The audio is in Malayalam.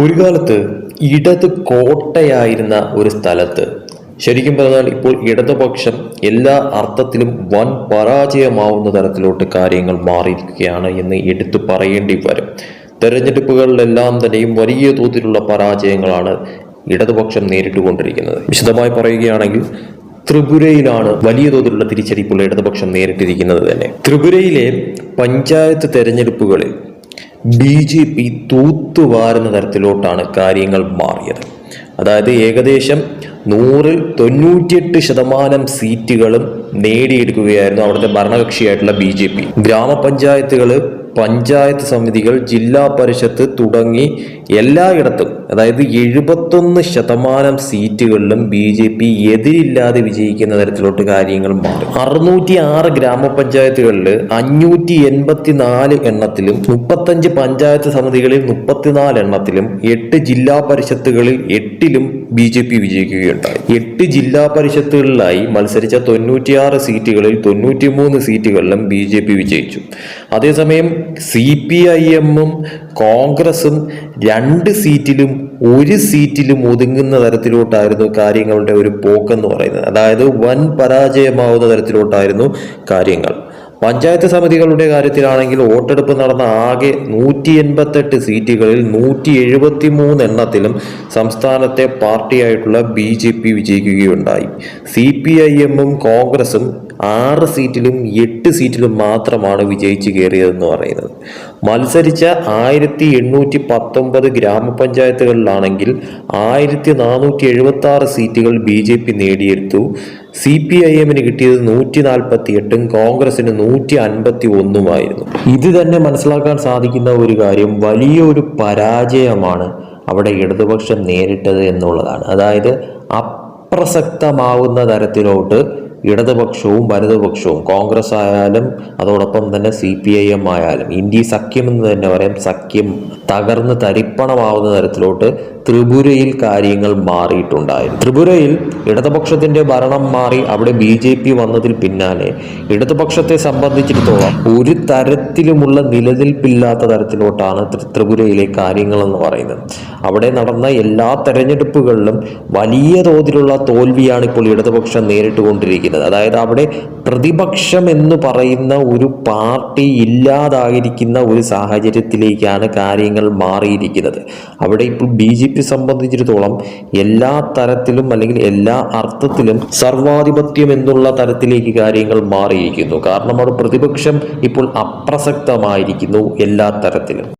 ഒരു കാലത്ത് ഇടത് കോട്ടയായിരുന്ന ഒരു സ്ഥലത്ത്. ശരിക്കും പറഞ്ഞാൽ ഇപ്പോൾ ഇടതുപക്ഷം എല്ലാ അർത്ഥത്തിലും വൻ പരാജയമാവുന്ന തരത്തിലോട്ട് കാര്യങ്ങൾ മാറിയിരിക്കുകയാണ് എന്ന് എടുത്തു പറയേണ്ടി വരും. തെരഞ്ഞെടുപ്പുകളിലെല്ലാം തന്നെയും വലിയ തോതിലുള്ള പരാജയങ്ങളാണ് ഇടതുപക്ഷം നേരിട്ടുകൊണ്ടിരിക്കുന്നത്. വിശദമായി പറയുകയാണെങ്കിൽ ത്രിപുരയിലാണ് വലിയ തോതിലുള്ള തിരിച്ചടിപ്പുള്ള ഇടതുപക്ഷം നേരിട്ടിരിക്കുന്നത് തന്നെ. ത്രിപുരയിലെ പഞ്ചായത്ത് തെരഞ്ഞെടുപ്പുകളിൽ ബി ജെ പി തൂത്തുവാരുന്ന തരത്തിലോട്ടാണ് കാര്യങ്ങൾ മാറിയത്. അതായത് ഏകദേശം നൂറിൽ തൊണ്ണൂറ്റിയെട്ട് ശതമാനം സീറ്റുകളും നേടിയെടുക്കുകയായിരുന്നു അവിടുത്തെ ഭരണകക്ഷിയായിട്ടുള്ള ബി ജെ പി. ഗ്രാമപഞ്ചായത്തുകൾ പഞ്ചായത്ത് സമിതികൾ ജില്ലാ പരിഷത്ത് തുടങ്ങി എല്ലായിടത്തും അതായത് എഴുപത്തൊന്ന് ശതമാനം സീറ്റുകളിലും ബി ജെ പി എതിരില്ലാതെ വിജയിക്കുന്ന തരത്തിലോട്ട് കാര്യങ്ങൾ മാറും അറുന്നൂറ്റി ആറ് ഗ്രാമപഞ്ചായത്തുകളിൽ അഞ്ഞൂറ്റി എൺപത്തി നാല് എണ്ണത്തിലും മുപ്പത്തഞ്ച് പഞ്ചായത്ത് സമിതികളിൽ മുപ്പത്തിനാല് എണ്ണത്തിലും എട്ട് ജില്ലാ പരിഷത്തുകളിൽ എട്ടിലും ബി ജെ പി വിജയിക്കുകയുണ്ടായി. എട്ട് ജില്ലാ പരിഷത്തുകളിലായി മത്സരിച്ച തൊണ്ണൂറ്റിയാറ് സീറ്റുകളിൽ തൊണ്ണൂറ്റിമൂന്ന് സീറ്റുകളിലും ബി ജെ പി വിജയിച്ചു. അതേസമയം സി പി ഐ എമ്മും കോൺഗ്രസും രണ്ട് സീറ്റിലും ഒരു സീറ്റിലും ഒതുങ്ങുന്ന തരത്തിലോട്ടായിരുന്നു കാര്യങ്ങളുടെ ഒരു പോക്കെന്ന് പറയുന്നത്. അതായത് വൻ പരാജയമാവുന്ന തരത്തിലോട്ടായിരുന്നു കാര്യങ്ങൾ. പഞ്ചായത്ത് സമിതികളുടെ കാര്യത്തിലാണെങ്കിൽ വോട്ടെടുപ്പ് നടന്ന ആകെ നൂറ്റി എൺപത്തെട്ട് സീറ്റുകളിൽ നൂറ്റി എഴുപത്തി മൂന്ന് എണ്ണത്തിലും സംസ്ഥാനത്തെ പാർട്ടിയായിട്ടുള്ള ബി ജെ പി വിജയിക്കുകയുണ്ടായി. സി പി ഐ എമ്മും കോൺഗ്രസും ആറ് സീറ്റിലും എട്ട് സീറ്റിലും മാത്രമാണ് വിജയിച്ചു കയറിയതെന്ന് പറയുന്നത്. മത്സരിച്ച ആയിരത്തി എണ്ണൂറ്റി പത്തൊമ്പത് ഗ്രാമപഞ്ചായത്തുകളിലാണെങ്കിൽ ആയിരത്തി നാനൂറ്റി എഴുപത്തി ആറ് സീറ്റുകൾ ബി ജെ പി നേടിയെടുത്തു. സി പി ഐ എമ്മിന് കിട്ടിയത് നൂറ്റി നാൽപ്പത്തി എട്ടും കോൺഗ്രസിന് നൂറ്റി അൻപത്തി ഒന്നുമായിരുന്നു ഇത് തന്നെ മനസ്സിലാക്കാൻ സാധിക്കുന്ന ഒരു കാര്യം വലിയൊരു പരാജയമാണ് അവിടെ ഇടതുപക്ഷം നേരിട്ടത് എന്നുള്ളതാണ്. അതായത് അപ്രസക്തമാവുന്ന തരത്തിലോട്ട് ഇടതുപക്ഷവും വലതുപക്ഷവും കോൺഗ്രസ് ആയാലും അതോടൊപ്പം തന്നെ സി പി ഐ എം ആയാലും ഇന്ത്യ സഖ്യം എന്ന് തന്നെ പറയാം സഖ്യം തകർന്ന് തരിപ്പണമാവുന്ന തരത്തിലോട്ട് ത്രിപുരയിൽ കാര്യങ്ങൾ മാറിയിട്ടുണ്ടായിരുന്നു. ത്രിപുരയിൽ ഇടതുപക്ഷത്തിന്റെ ഭരണം മാറി അവിടെ ബി ജെ പി വന്നതിൽ പിന്നാലെ ഇടതുപക്ഷത്തെ സംബന്ധിച്ചിടത്തോളം ഒരു തരത്തിലുമുള്ള നിലനിൽപ്പില്ലാത്ത തരത്തിലോട്ടാണ് ത്രിപുരയിലെ കാര്യങ്ങൾ എന്ന് പറയുന്നത്. അവിടെ നടന്ന എല്ലാ തെരഞ്ഞെടുപ്പുകളിലും വലിയ തോതിലുള്ള തോൽവിയാണ് ഇപ്പോൾ ഇടതുപക്ഷം നേരിട്ടുകൊണ്ടിരിക്കുന്നത് അതായത് അവിടെ പ്രതിപക്ഷം എന്ന് പറയുന്ന ഒരു പാർട്ടി ഇല്ലാതായിരിക്കുന്ന ഒരു സാഹചര്യത്തിലേക്കാണ് കാര്യങ്ങൾ മാറിയിരിക്കുന്നത്. അവിടെ ഇപ്പോൾ ബി ജെ പി സംബന്ധിച്ചിടത്തോളം എല്ലാ തരത്തിലും അല്ലെങ്കിൽ എല്ലാ അർത്ഥത്തിലും സർവാധിപത്യം എന്നുള്ള തരത്തിലേക്ക് കാര്യങ്ങൾ മാറിയിരിക്കുന്നു. കാരണം അവിടെ പ്രതിപക്ഷം ഇപ്പോൾ അപ്രസക്തമായിരിക്കുന്നു എല്ലാ തരത്തിലും.